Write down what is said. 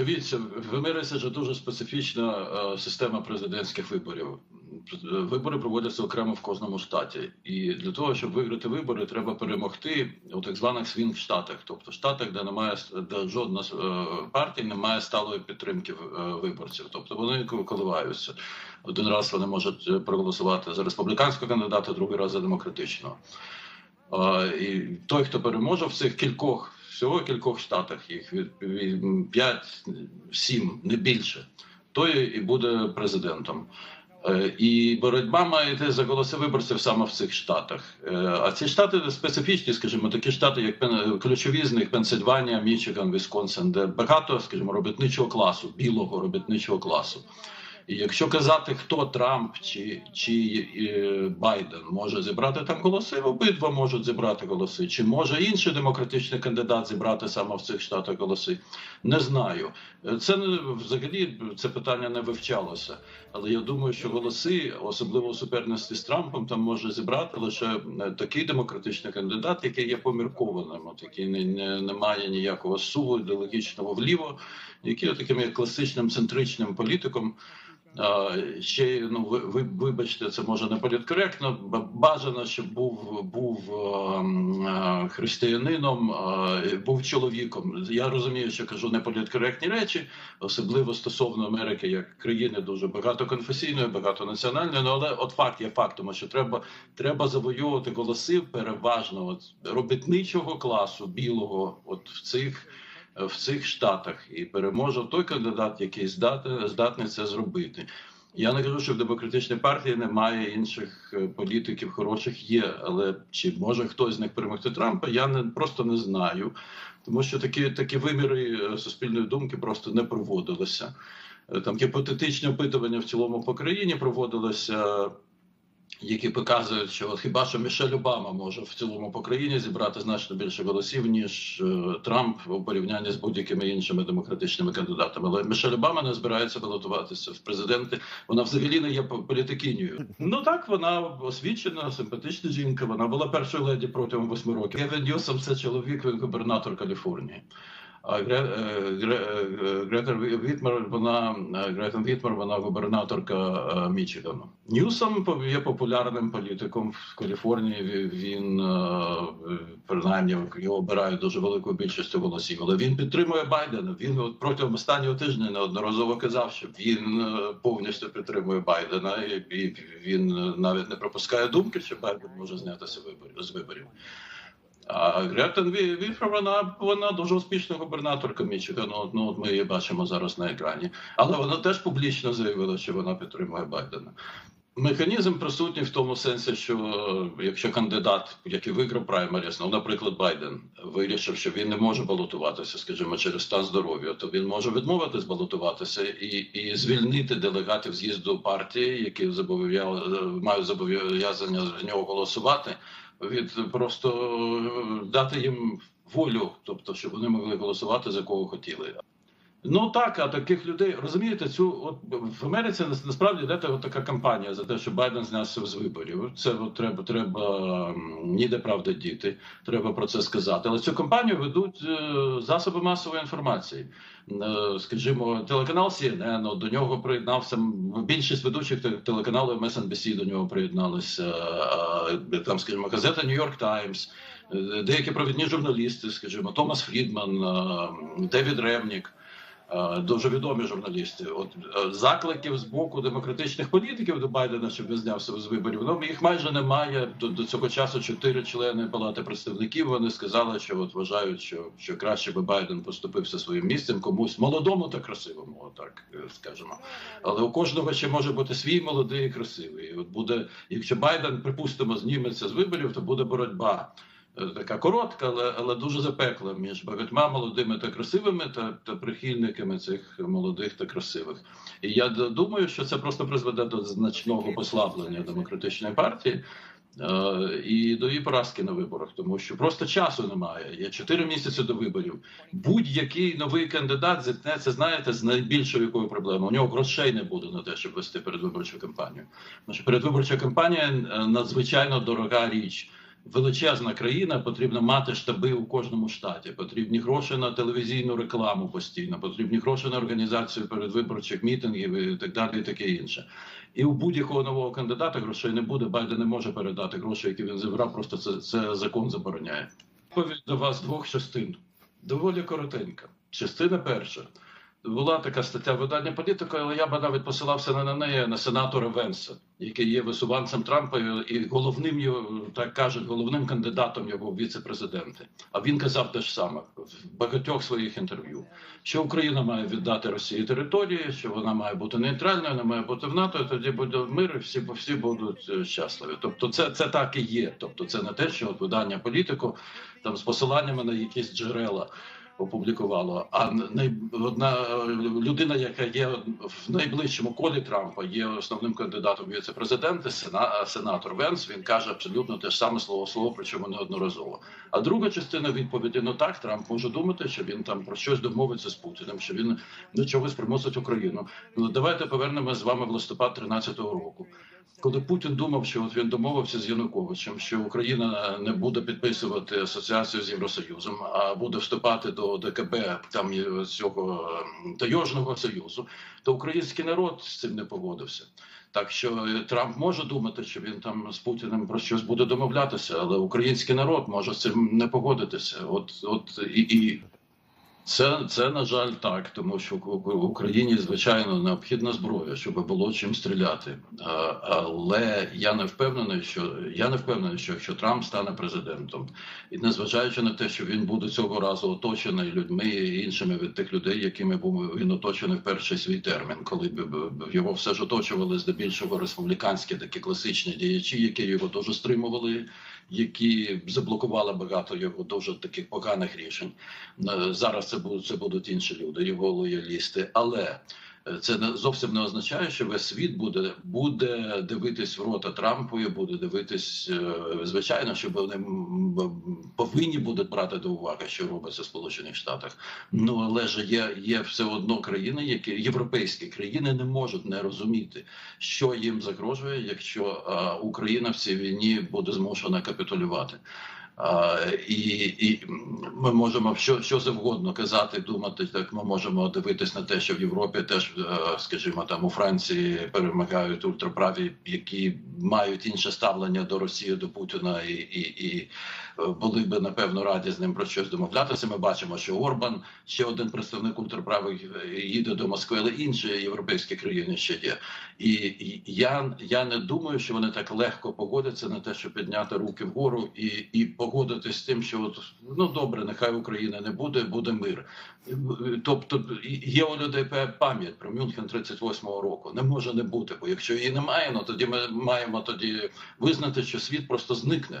Дивіться, в Америці ж дуже специфічна е, система президентських виборів. Вибори проводяться окремо в кожному штаті, і для того, щоб виграти вибори, треба перемогти у так званих свінг штатах, тобто штатах, де немає де жодна е, партій не має сталої підтримки е, виборців. Тобто вони коливаються. Один раз вони можуть е, проголосувати за республіканського кандидата, другий раз за демократичного. Е, І той, хто переможе в цих кількох всього кількох штатах, їх від 5-7, не більше, той і буде президентом. Е, І боротьба має йти за голоси виборців саме в цих штатах. Е, А ці штати специфічні, скажімо, такі штати, як ключові з них Пенсильванія, Мічиган, Вісконсин, де багато, скажімо, робітничого класу, білого робітничого класу. Якщо казати, хто Трамп чи, чи е, Байден може зібрати там голоси, обидва можуть зібрати голоси. Чи може інший демократичний кандидат зібрати саме в цих штатах голоси? Не знаю. Це взагалі це питання не вивчалося. Але я думаю, що голоси, особливо у суперності з Трампом, там може зібрати лише е, такий демократичний кандидат, який є поміркованим, от який не, не, не має ніякого суву ідеологічного вліво, який таким як класичним центричним політиком. Ще ну ви, ви вибачте, це може не політкоректно. Бажано, щоб був був християнином, був чоловіком. Я розумію, що кажу не політкоректні речі, особливо стосовно Америки як країни дуже багатоконфесійної, багатонаціональної. Ну, але от факт є фактом, що треба треба завоювати голоси переважно от робітничого класу білого, от в цих в цих штатах і переможе той кандидат, який здатний, це зробити. Я не кажу, що в демократичній партії немає інших е, політиків хороших є, але чи може хтось з них перемогти Трампа? Я не просто не знаю, тому що такі такі виміри е, суспільної думки просто не проводилися. Е, Там гіпотетичні опитування в цілому по країні проводилися які показують, що от хіба що Мішель Обама може в цілому по країні зібрати значно більше голосів ніж е, Трамп у порівнянні з будь-якими іншими демократичними кандидатами. Але Мішель Обама не збирається балотуватися в президенти. Вона взагалі не є по- політикинею. Ну так вона освічена, симпатична жінка. Вона була першою леді протягом восьми років. Гевін Ньюсом – це чоловік, він губернатор Каліфорнії. Е, е, Гретер Вітмер, вона е, Гретен Вітмер, вона губернаторка Мічигану. Ньюсом є популярним політиком в Каліфорнії. Він принаймні його обирають дуже великою більшістю голосів. Але він підтримує Байдена. Він от протягом останнього тижня неодноразово казав, що він повністю підтримує Байдена, і, він навіть не пропускає думки, що Байден може знятися з виборів. А Гретен Ві- вона, вона дуже успішна губернаторка Мічигану. Ну, от ми її бачимо зараз на екрані. Але вона теж публічно заявила, що вона підтримує Байдена. Механізм присутній в тому сенсі, що е, якщо кандидат, який виграв праймеріс, ну, наприклад, Байден, вирішив, що він не може балотуватися, скажімо, через стан здоров'я, то він може відмовитись балотуватися і, і звільнити делегатів з'їзду партії, які зобов'я... мають зобов'язання з нього голосувати, від просто е, дати їм волю, тобто, щоб вони могли голосувати за кого хотіли. Ну так, а таких людей розумієте, цю от в Америці нас- насправді йде така кампанія за те, що Байден знявся з виборів. Це от треба, треба ніде правда діти. Треба про це сказати. Але цю кампанію ведуть е, засоби масової інформації. Е, Скажімо, телеканал CNN, до нього приєднався більшість ведучих телеканалів MSNBC до нього приєдналися. е, Там, скажімо, газета Times, е, деякі провідні журналісти, скажімо, Томас Фрідман, Девід Ремнік. Е, Дуже відомі журналісти. От е, закликів з боку демократичних політиків до Байдена, щоб він знявся з виборів. Ну їх майже немає. До, до цього часу чотири члени палати представників. Вони сказали, що от вважають, що, що краще би Байден поступився своїм місцем комусь молодому та красивому, отак е, скажемо. Але у кожного ще може бути свій молодий і красивий. От буде, якщо Байден, припустимо, зніметься з виборів, то буде боротьба. Е, Така коротка, але але дуже запекла між багатьма молодими та красивими та, та прихильниками цих молодих та красивих. І я думаю, що це просто призведе до значного послаблення демократичної партії. е, І до її поразки на виборах, тому що просто часу немає. Є чотири місяці до виборів. Будь-який новий кандидат зіткнеться, знаєте, з найбільшою якою проблемою. У нього грошей не буде на те, щоб вести передвиборчу кампанію. Тому що передвиборча кампанія е, надзвичайно дорога річ. Величезна країна, потрібно мати штаби у кожному штаті. Потрібні гроші на телевізійну рекламу постійно, потрібні гроші на організацію передвиборчих мітингів і так далі, і таке інше. І у будь-якого нового кандидата грошей не буде. Байден не може передати гроші, які він зібрав. Просто це, це закон забороняє. Відповідь до вас двох частин. Доволі коротенька. Частина перша. Була така стаття видання політика, але я б навіть посилався не на неї, на сенатора Венса, який є висуванцем Трампа і головним так кажуть, головним кандидатом його в віце-президенти. А він казав те ж саме в багатьох своїх інтерв'ю, що Україна має віддати Росії території, що вона має бути нейтральною, не має бути в НАТО. і Тоді буде мир, і всі всі будуть е, щасливі. Тобто, це, це так і є. Тобто, це не те, що от видання політику там з посиланнями на якісь джерела опублікувало. А най... одна людина, яка є в найближчому колі Трампа, є основним кандидатом в віце-президенти, сена... сенатор Венс. Він каже абсолютно те ж саме слово слово, причому неодноразово. А друга частина відповіді: ну так, Трамп може думати, що він там про щось домовиться з Путіним, що він до чогось примусить Україну. Ну давайте повернемось з вами в листопад 13-го року. Коли Путін думав, що от він домовився з Януковичем, що Україна не буде підписувати асоціацію з Євросоюзом, а буде вступати до ДКБ там цього таєжного союзу, то український народ з цим не погодився. Так що е, Трамп може думати, що він там з Путіним про щось буде домовлятися, але український народ може з цим не погодитися. От, от і, і це, це на жаль так, тому що в Україні звичайно необхідна зброя, щоб було чим стріляти. А, але я не впевнений, що я не впевнений, що якщо Трамп стане президентом, і незважаючи на те, що він буде цього разу оточений людьми і іншими від тих людей, якими був він оточений в перший свій термін, коли б його все ж оточували здебільшого республіканські такі класичні діячі, які його дуже стримували, які заблокували багато його дуже таких поганих рішень. Е, Зараз це будуть це будуть інші люди, його лоялісти. Але це не зовсім не означає, що весь світ буде буде дивитись в рота Трампу і буде дивитись, е, звичайно, що вони повинні будуть брати до уваги, що робиться в Сполучених Штатах. Ну але ж є, є все одно країни, які європейські країни не можуть не розуміти, що їм загрожує, якщо Україна в цій війні буде змушена капітулювати. І, і ми можемо що, що завгодно казати, думати. Так ми можемо дивитись на те, що в Європі теж, е, скажімо, там у Франції перемагають ультраправі, які мають інше ставлення до Росії, до Путіна, і, і, і е, були би напевно раді з ним про щось домовлятися. Ми бачимо, що Орбан, ще один представник ультраправих, е, їде до Москви, але інші європейські країни ще є. І, і я, я не думаю, що вони так легко погодяться на те, щоб підняти руки вгору і, і погодитись з тим, що от ну добре, нехай України не буде, буде мир. Тобто є у людей пам'ять про Мюнхен 38-го року. Не може не бути, бо якщо її немає, ну тоді ми маємо тоді визнати, що світ просто зникне.